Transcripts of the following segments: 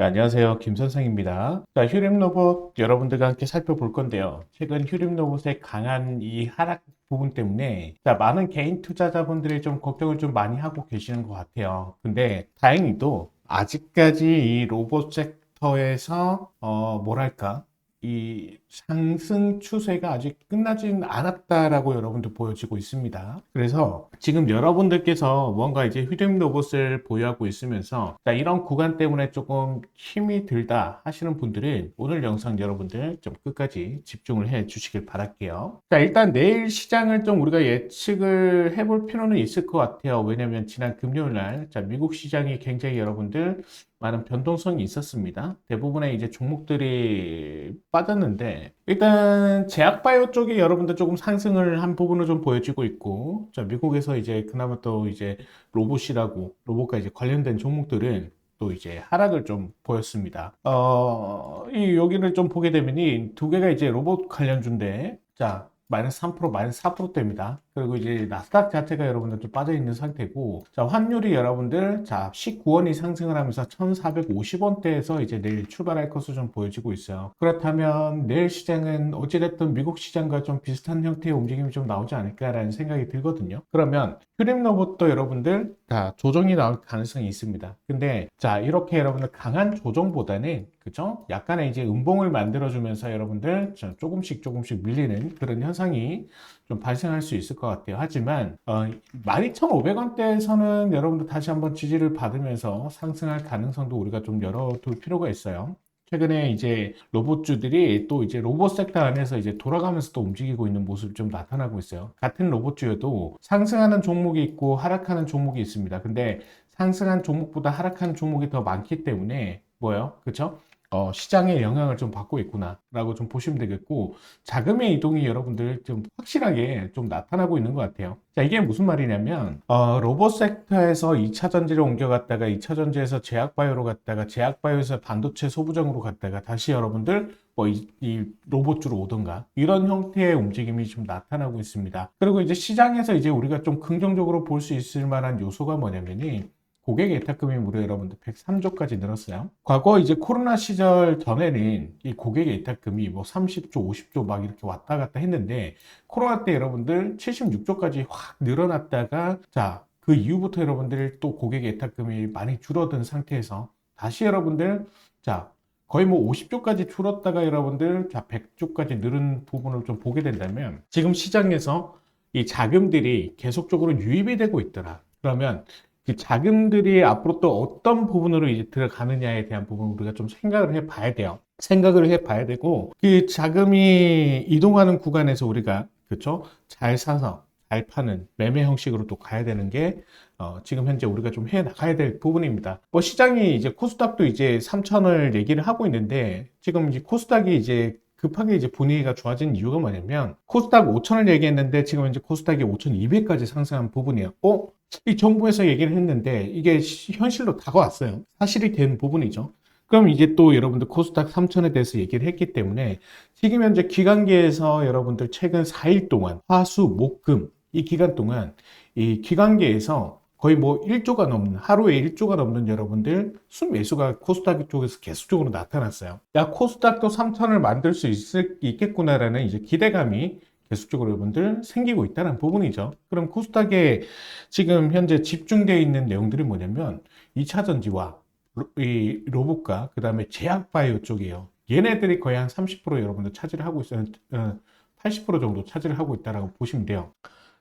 네, 안녕하세요. 김 선생입니다. 자, 휴림 로봇 여러분들과 함께 살펴볼 건데요. 최근 휴림 로봇의 강한 이 하락 부분 때문에 자, 많은 개인 투자자분들이 좀 걱정을 좀 많이 하고 계시는 것 같아요. 근데 다행히도 아직까지 이 로봇 섹터에서 어, 뭐랄까 이 상승 추세가 아직 끝나진 않았다라고 여러분들 보여지고 있습니다. 그래서 지금 여러분들께서 뭔가 이제 휴림 로봇을 보유하고 있으면서 자, 이런 구간 때문에 조금 힘이 들다 하시는 분들은 오늘 영상 여러분들 좀 끝까지 집중을 해 주시길 바랄게요. 자, 일단 내일 시장을 좀 우리가 예측을 해볼 필요는 있을 것 같아요. 왜냐면 지난 금요일 날, 자, 미국 시장이 굉장히 여러분들 많은 변동성이 있었습니다. 대부분의 이제 종목들이 빠졌는데, 일단 제약바이오 쪽에 여러분들 조금 상승을 한 부분을 좀 보여지고 있고, 자, 미국에서 이제 그나마 또 이제 로봇이라고, 로봇과 이제 관련된 종목들은 또 이제 하락을 좀 보였습니다. 어, 이 여기를 좀 보게 되면 이 두 개가 이제 로봇 관련주인데, 자, 마이너스 3%, 마이너스 4%대입니다. 그리고 이제 나스닥 자체가 여러분들 좀 빠져 있는 상태고, 자, 환율이 여러분들, 자, 19원이 상승을 하면서 1,450원대에서 이제 내일 출발할 것으로 좀 보여지고 있어요. 그렇다면 내일 시장은 어찌됐든 미국 시장과 좀 비슷한 형태의 움직임이 좀 나오지 않을까라는 생각이 들거든요. 그러면 휴림 로봇도 여러분들 다 조정이 나올 가능성이 있습니다. 근데 자, 이렇게 여러분들 강한 조정보다는 그죠? 약간의 이제 음봉을 만들어주면서 여러분들 좀 조금씩 조금씩 밀리는 그런 현상이 좀 발생할 수 있을 것 같아요. 하지만 어, 12,500원대에서는 여러분들 다시 한번 지지를 받으면서 상승할 가능성도 우리가 좀 열어둘 필요가 있어요. 최근에 이제 로봇주들이 또 이제 로봇 섹터 안에서 이제 돌아가면서 또 움직이고 있는 모습이 좀 나타나고 있어요. 같은 로봇주여도 상승하는 종목이 있고 하락하는 종목이 있습니다. 근데 상승한 종목보다 하락한 종목이 더 많기 때문에 뭐예요? 그쵸? 어, 시장의 영향을 좀 받고 있구나라고 좀 보시면 되겠고 자금의 이동이 여러분들 좀 확실하게 좀 나타나고 있는 것 같아요. 자, 이게 무슨 말이냐면 어, 로봇 섹터에서 2차 전지를 옮겨갔다가 2차 전지에서 제약바이오로 갔다가 제약바이오에서 반도체 소부장으로 갔다가 다시 여러분들 뭐 이, 이 로봇주로 오던가 이런 형태의 움직임이 좀 나타나고 있습니다. 그리고 이제 시장에서 이제 우리가 좀 긍정적으로 볼 수 있을 만한 요소가 뭐냐면이 고객 예탁금이 무려 여러분들 103조까지 늘었어요. 과거 이제 코로나 시절 전에는 이 고객 예탁금이 뭐 30조, 50조 막 이렇게 왔다 갔다 했는데 코로나 때 여러분들 76조까지 확 늘어났다가 자, 그 이후부터 여러분들 또 고객 예탁금이 많이 줄어든 상태에서 다시 여러분들 자, 거의 뭐 50조까지 줄었다가 여러분들 자, 100조까지 늘은 부분을 좀 보게 된다면 지금 시장에서 이 자금들이 계속적으로 유입이 되고 있더라. 그러면 그 자금들이 앞으로 또 어떤 부분으로 이제 들어가느냐에 대한 부분 우리가 좀 생각을 해 봐야 돼요. 생각을 해 봐야 되고 그 자금이 이동하는 구간에서 우리가 그렇죠? 잘 사서 잘 파는 매매 형식으로 또 가야 되는 게 어, 지금 현재 우리가 좀 해 나가야 될 부분입니다. 뭐 시장이 이제 코스닥도 이제 3천을 얘기를 하고 있는데 지금 이제 코스닥이 이제 급하게 이제 분위기가 좋아진 이유가 뭐냐면 코스닥 5천을 얘기했는데 지금 현재 코스닥이 5,200까지 상승한 부분이에요. 어? 이 정부에서 얘기를 했는데 이게 시- 현실로 다가왔어요. 사실이 된 부분이죠. 그럼 이제 또 여러분들 코스닥 3천에 대해서 얘기를 했기 때문에 지금 현재 기관계에서 여러분들 최근 4일 동안 화수, 목, 금 이 기간 동안 이 기관계에서 거의 뭐 1조가 넘는 하루에 1조가 넘는 여러분들 순매수가 코스닥 쪽에서 계속적으로 나타났어요. 야 코스닥도 3천을 만들 수 있을, 있겠구나라는 이제 기대감이 계속적으로 여러분들 생기고 있다는 부분이죠. 그럼 코스닥에 지금 현재 집중되어 있는 내용들이 뭐냐면 2차 전지와 로, 이 로봇과 그 다음에 제약바이오 쪽이에요. 얘네들이 거의 한 30% 여러분들 차지를 하고 있어요. 어, 80% 정도 차지를 하고 있다라고 보시면 돼요.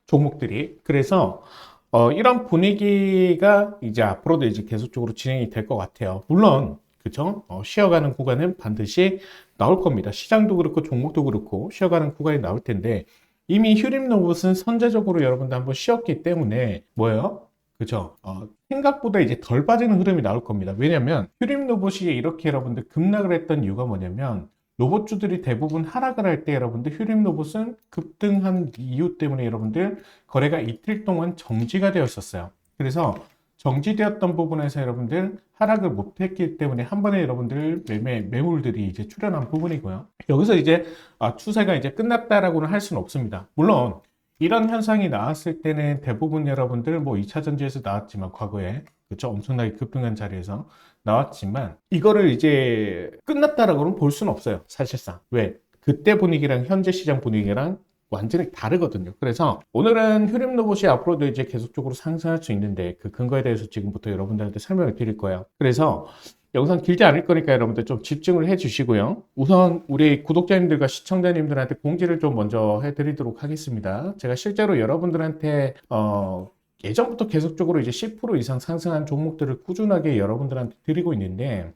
종목들이. 그래서 어, 이런 분위기가 이제 앞으로도 이제 계속적으로 진행이 될 것 같아요. 물론, 그죠? 어, 쉬어가는 구간은 반드시 나올 겁니다. 시장도 그렇고 종목도 그렇고 쉬어가는 구간이 나올 텐데 이미 휴림 로봇은 선제적으로 여러분들 한번 쉬었기 때문에 뭐예요? 그죠? 어, 생각보다 이제 덜 빠지는 흐름이 나올 겁니다. 왜냐면 휴림 로봇이 이렇게 여러분들 급락을 했던 이유가 뭐냐면 로봇주들이 대부분 하락을 할 때 여러분들 휴림 로봇은 급등한 이유 때문에 여러분들 거래가 이틀 동안 정지가 되었었어요. 그래서 정지되었던 부분에서 여러분들 하락을 못했기 때문에 한 번에 여러분들 매매 매물들이 이제 출현한 부분이고요. 여기서 이제 아, 추세가 이제 끝났다라고는 할 수는 없습니다. 물론 이런 현상이 나왔을 때는 대부분 여러분들 뭐 2차 전지에서 나왔지만 과거에 그쵸 엄청나게 급등한 자리에서 나왔지만 이거를 이제 끝났다라고는 볼 수는 없어요 사실상 왜 그때 분위기랑 현재 시장 분위기랑 완전히 다르거든요. 그래서 오늘은 휴림 로봇이 앞으로도 이제 계속적으로 상승할 수 있는데 그 근거에 대해서 지금부터 여러분들한테 설명을 드릴 거예요. 그래서 영상 길지 않을 거니까 여러분들 좀 집중을 해 주시고요. 우선 우리 구독자님들과 시청자님들한테 공지를 좀 먼저 해 드리도록 하겠습니다. 제가 실제로 여러분들한테 어 예전부터 계속적으로 이제 10% 이상 상승한 종목들을 꾸준하게 여러분들한테 드리고 있는데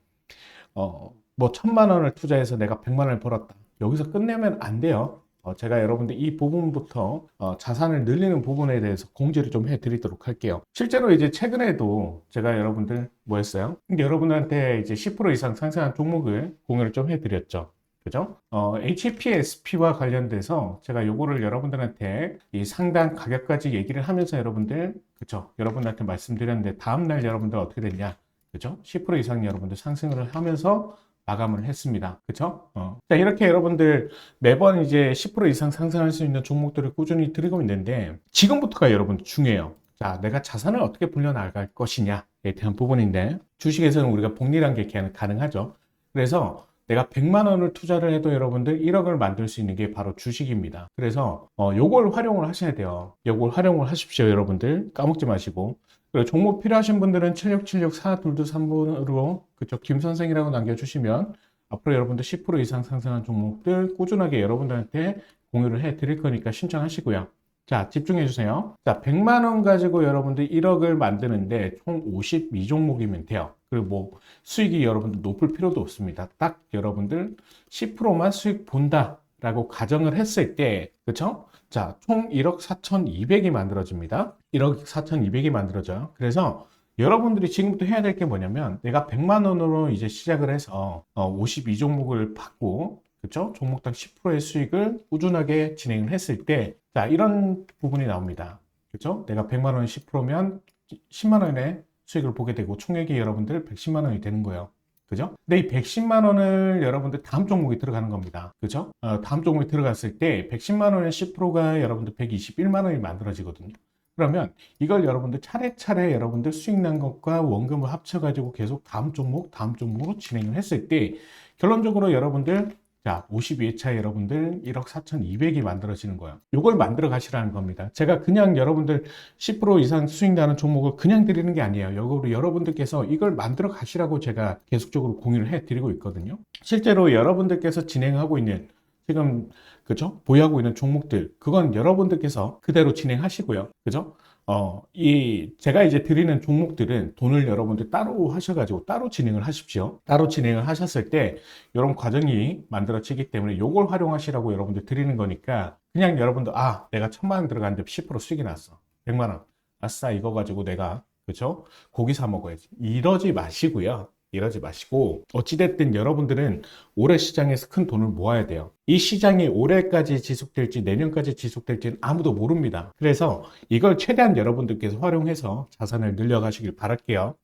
어뭐 천만 원을 투자해서 내가 백만 원을 벌었다. 여기서 끝내면 안 돼요. 어, 제가 여러분들 이 부분부터 어, 자산을 늘리는 부분에 대해서 공지를 좀 해드리도록 할게요. 실제로 이제 최근에도 제가 여러분들 뭐 했어요? 여러분한테 이제 10% 이상 상승한 종목을 공유를 좀 해드렸죠. 그죠? 어, HPSP와 관련돼서 제가 요거를 여러분들한테 이 상단 가격까지 얘기를 하면서 여러분들, 그죠? 여러분한테 말씀드렸는데 다음날 여러분들 어떻게 됐냐? 그죠? 10% 이상 여러분들 상승을 하면서 마감을 했습니다. 그쵸? 어. 자, 이렇게 여러분들 매번 이제 10% 이상 상승할 수 있는 종목들을 꾸준히 드리고 있는데 지금부터가 여러분 중요해요. 자, 내가 자산을 어떻게 불려나갈 것이냐에 대한 부분인데 주식에서는 우리가 복리란 게 가능하죠. 그래서 내가 100만 원을 투자를 해도 여러분들 1억을 만들 수 있는 게 바로 주식입니다. 그래서 어, 요걸 활용을 하셔야 돼요. 요걸 활용을 하십시오, 여러분들. 까먹지 마시고. 그리고 종목 필요하신 분들은 7676 4223번으로 그쪽 김 선생이라고 남겨주시면 앞으로 여러분들 10% 이상 상승한 종목들 꾸준하게 여러분들한테 공유를 해 드릴 거니까 신청하시고요. 자, 집중해 주세요. 자, 100만 원 가지고 여러분들 1억을 만드는데 총 52종목이면 돼요. 그리고 뭐 수익이 여러분들 높을 필요도 없습니다. 딱 여러분들 10%만 수익 본다라고 가정을 했을 때, 그쵸? 자, 총 1억 4,200이 만들어집니다. 1억 4,200이 만들어져요. 그래서 여러분들이 지금부터 해야 될 게 뭐냐면 내가 100만 원으로 이제 시작을 해서 52종목을 받고 그렇죠? 종목당 10%의 수익을 꾸준하게 진행을 했을 때 자, 이런 부분이 나옵니다. 그렇죠? 내가 100만 원 10%면 10만 원의 수익을 보게 되고 총액이 여러분들 110만 원이 되는 거예요. 그죠? 근데 이 110만 원을 여러분들 다음 종목에 들어가는 겁니다. 그죠? 어, 다음 종목에 들어갔을 때 110만 원의 10%가 여러분들 121만 원이 만들어지거든요. 그러면 이걸 여러분들 차례차례 여러분들 수익 난 것과 원금을 합쳐가지고 계속 다음 종목, 다음 종목으로 진행을 했을 때 결론적으로 여러분들 자, 52회차 여러분들 1억 4,200이 만들어지는 거예요. 이걸 만들어 가시라는 겁니다. 제가 그냥 여러분들 10% 이상 수익 나는 종목을 그냥 드리는 게 아니에요. 이거로 여러분들께서 이걸 만들어 가시라고 제가 계속적으로 공유를 해 드리고 있거든요. 실제로 여러분들께서 진행하고 있는 지금 그죠? 보유하고 있는 종목들 그건 여러분들께서 그대로 진행하시고요. 그죠? 어, 이, 제가 이제 드리는 종목들은 돈을 여러분들 따로 하셔가지고 따로 진행을 하십시오. 따로 진행을 하셨을 때, 이런 과정이 만들어지기 때문에 이걸 활용하시라고 여러분들 드리는 거니까, 그냥 여러분들, 아, 내가 천만 원 들어갔는데 10% 수익이 났어. 100만 원. 아싸, 이거 가지고 내가, 그죠? 고기 사 먹어야지. 이러지 마시고요. 이러지 마시고 어찌됐든 여러분들은 올해 시장에서 큰 돈을 모아야 돼요. 이 시장이 올해까지 지속될지 내년까지 지속될지는 아무도 모릅니다. 그래서 이걸 최대한 여러분들께서 활용해서 자산을 늘려가시길 바랄게요.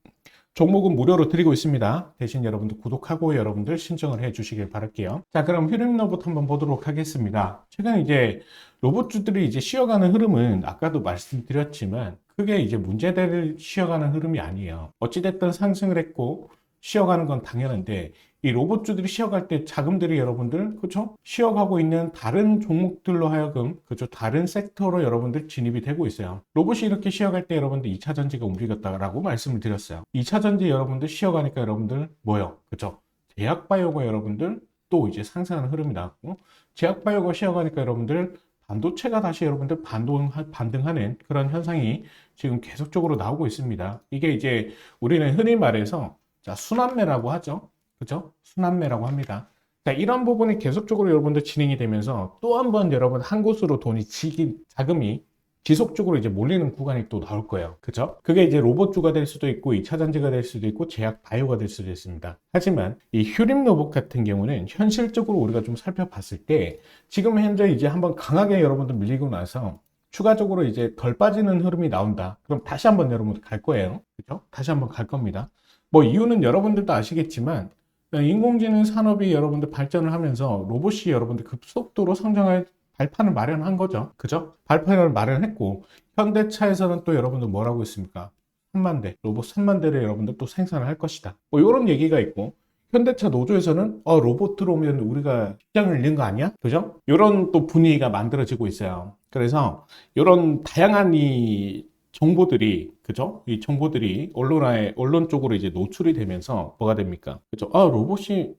종목은 무료로 드리고 있습니다. 대신 여러분들 구독하고 여러분들 신청을 해 주시길 바랄게요. 자, 그럼 휴림 로봇 한번 보도록 하겠습니다. 최근 이제 로봇주들이 이제 쉬어가는 흐름은 아까도 말씀드렸지만 크게 이제 문제될 쉬어가는 흐름이 아니에요. 어찌됐든 상승을 했고 쉬어가는 건 당연한데 이 로봇주들이 쉬어갈 때 자금들이 여러분들 그렇죠? 쉬어가고 있는 다른 종목들로 하여금 그렇죠? 다른 섹터로 여러분들 진입이 되고 있어요. 로봇이 이렇게 쉬어갈 때 여러분들 2차 전지가 움직였다라고 말씀을 드렸어요. 2차 전지 여러분들 쉬어가니까 여러분들 뭐요? 그렇죠? 제약바이오가 여러분들 또 이제 상승하는 흐름이 나왔고 제약바이오가 쉬어가니까 여러분들 반도체가 다시 여러분들 반동, 반등하는 그런 현상이 지금 계속적으로 나오고 있습니다. 이게 이제 우리는 흔히 말해서 자, 순환매라고 하죠. 그죠? 순환매라고 합니다. 자, 이런 부분이 계속적으로 여러분들 진행이 되면서 또 한 번 여러분 한 곳으로 돈이 지기, 자금이 지속적으로 이제 몰리는 구간이 또 나올 거예요. 그죠? 그게 이제 로봇주가 될 수도 있고 2차 전지가 될 수도 있고 제약 바이오가 될 수도 있습니다. 하지만 이 휴림 로봇 같은 경우는 현실적으로 우리가 좀 살펴봤을 때 지금 현재 이제 한번 강하게 여러분들 밀리고 나서 추가적으로 이제 덜 빠지는 흐름이 나온다. 그럼 다시 한번 여러분들 갈 거예요. 그죠? 다시 한번 갈 겁니다. 뭐 이유는 여러분들도 아시겠지만 인공지능 산업이 여러분들 발전을 하면서 로봇이 여러분들 급속도로 성장할 발판을 마련한 거죠. 그죠? 발판을 마련했고 현대차에서는 또 여러분들 뭐라고 했습니까? 3만 대, 로봇 3만 대를 여러분들 또 생산을 할 것이다. 뭐 이런 얘기가 있고 현대차 노조에서는 어, 로봇 들어오면 우리가 시장을 잃는 거 아니야? 그죠? 이런 또 분위기가 만들어지고 있어요. 그래서 이런 다양한 이 정보들이 그죠? 이 정보들이 언론에 언론 쪽으로 이제 노출이 되면서 뭐가 됩니까? 그죠? 아 로봇이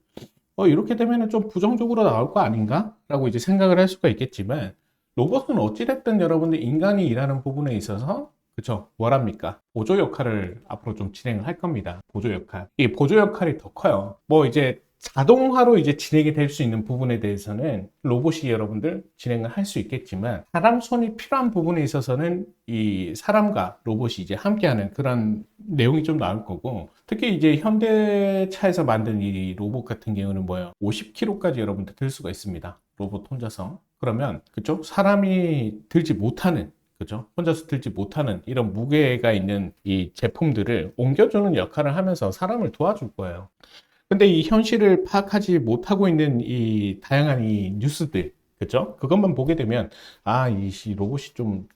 어, 이렇게 되면은 좀 부정적으로 나올 거 아닌가? 라고 이제 생각을 할 수가 있겠지만 로봇은 어찌됐든 여러분들 인간이 일하는 부분에 있어서 그쵸 뭐랍니까 보조 역할을 앞으로 좀 진행을 할 겁니다 보조 역할 이 보조 역할이 더 커요 뭐 이제 자동화로 이제 진행이 될 수 있는 부분에 대해서는 로봇이 여러분들 진행을 할 수 있겠지만 사람 손이 필요한 부분에 있어서는 이 사람과 로봇이 이제 함께하는 그런 내용이 좀 나올 거고 특히 이제 현대차에서 만든 이 로봇 같은 경우는 뭐예요 50kg까지 여러분들 들 수가 있습니다 로봇 혼자서 그러면 그쪽 사람이 들지 못하는 그죠? 혼자서 들지 못하는 이런 무게가 있는 이 제품들을 옮겨주는 역할을 하면서 사람을 도와줄 거예요. 근데 이 현실을 파악하지 못하고 있는 이 다양한 이 뉴스들, 그죠? 그것만 보게 되면, 아, 이 시- 로봇이 좀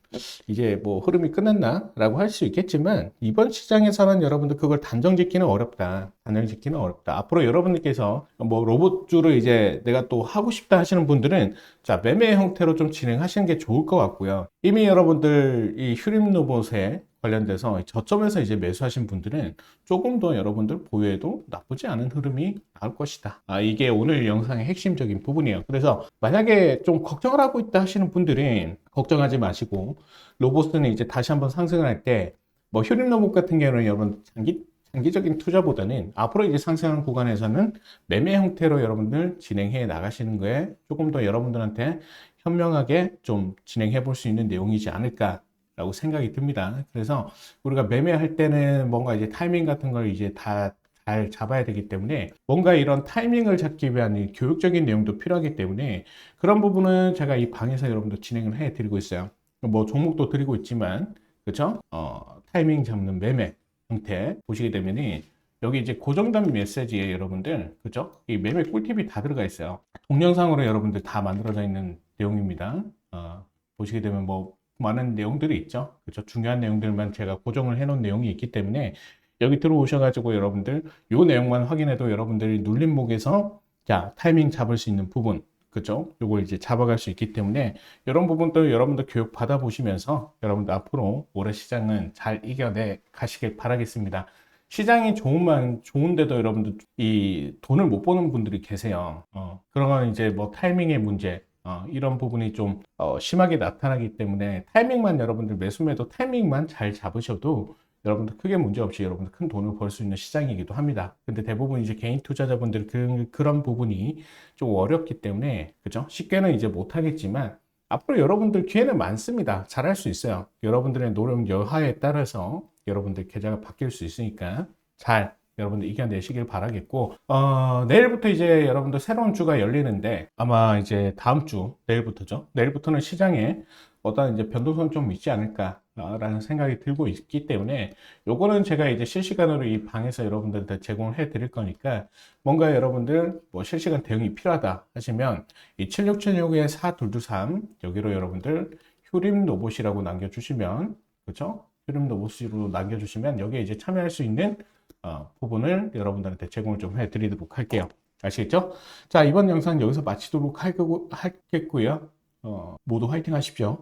이제 뭐 흐름이 끝났나? 라고 할 수 있겠지만, 이번 시장에서는 여러분들 그걸 단정 짓기는 어렵다. 단정 짓기는 어렵다. 앞으로 여러분들께서 뭐 로봇주를 이제 내가 또 하고 싶다 하시는 분들은 자, 매매 형태로 좀 진행하시는 게 좋을 것 같고요. 이미 여러분들 이 휴림 로봇에 관련돼서 저점에서 이제 매수하신 분들은 조금 더 여러분들 보유해도 나쁘지 않은 흐름이 나올 것이다. 아, 이게 오늘 영상의 핵심적인 부분이에요. 그래서 만약에 좀 걱정을 하고 있다 하시는 분들은 걱정하지 마시고 로봇은 이제 다시 한번 상승을 할 때뭐 휴림 로봇 같은 경우는 여러분 장기 장기적인 투자보다는 앞으로 이제 상승하는 구간에서는 매매 형태로 여러분들 진행해 나가시는 거에 조금 더 여러분들한테 현명하게 좀 진행해 볼 수 있는 내용이지 않을까 라고 생각이 듭니다. 그래서 우리가 매매할 때는 뭔가 이제 타이밍 같은 걸 이제 다 잘 잡아야 되기 때문에 뭔가 이런 타이밍을 잡기 위한 이 교육적인 내용도 필요하기 때문에 그런 부분은 제가 이 방에서 여러분들 진행을 해 드리고 있어요. 뭐 종목도 드리고 있지만 그렇죠? 어, 타이밍 잡는 매매 형태 보시게 되면은 여기 이제 고정된 메시지에 여러분들 그죠? 이 매매 꿀팁이 다 들어가 있어요. 동영상으로 여러분들 다 만들어져 있는 내용입니다. 어, 보시게 되면 뭐 많은 내용들이 있죠. 그죠? 중요한 내용들만 제가 고정을 해놓은 내용이 있기 때문에 여기 들어오셔가지고 여러분들 요 내용만 확인해도 여러분들이 눌림목에서 자 타이밍 잡을 수 있는 부분 그죠? 요걸 이제 잡아갈 수 있기 때문에 이런 부분도 여러분들 교육 받아 보시면서 여러분들 앞으로 올해 시장은 잘 이겨내 가시길 바라겠습니다. 시장이 좋은만 좋은데도 여러분들 이 돈을 못 버는 분들이 계세요. 어, 그런 건 이제 뭐 타이밍의 문제 어, 이런 부분이 좀 어, 심하게 나타나기 때문에 타이밍만 여러분들 매수 매도 타이밍만 잘 잡으셔도 여러분들 크게 문제 없이 여러분들 큰 돈을 벌 수 있는 시장이기도 합니다. 근데 대부분 이제 개인 투자자분들 그, 그런 부분이 좀 어렵기 때문에 그죠? 쉽게는 이제 못 하겠지만 앞으로 여러분들 기회는 많습니다. 잘할 수 있어요. 여러분들의 노력 여하에 따라서 여러분들 계좌가 바뀔 수 있으니까 잘 여러분들 이겨내시길 바라겠고 어, 내일부터 이제 여러분들 새로운 주가 열리는데 아마 이제 다음 주 내일부터죠. 내일부터는 시장에 어떤 이제 변동성 좀 있지 않을까 라는 생각이 들고 있기 때문에 요거는 제가 이제 실시간으로 이 방에서 여러분들한테 제공을 해 드릴 거니까 뭔가 여러분들 뭐 실시간 대응이 필요하다 하시면 이 7676의 4223 여기로 여러분들 휴림 로봇이라고 남겨주시면 그렇죠? 휴림 로봇으로 남겨주시면 여기에 이제 참여할 수 있는 어, 부분을 여러분들한테 제공을 좀 해드리도록 할게요. 아시겠죠? 자 이번 영상 여기서 마치도록 할 거고- 하겠고요. 어, 모두 화이팅 하십시오.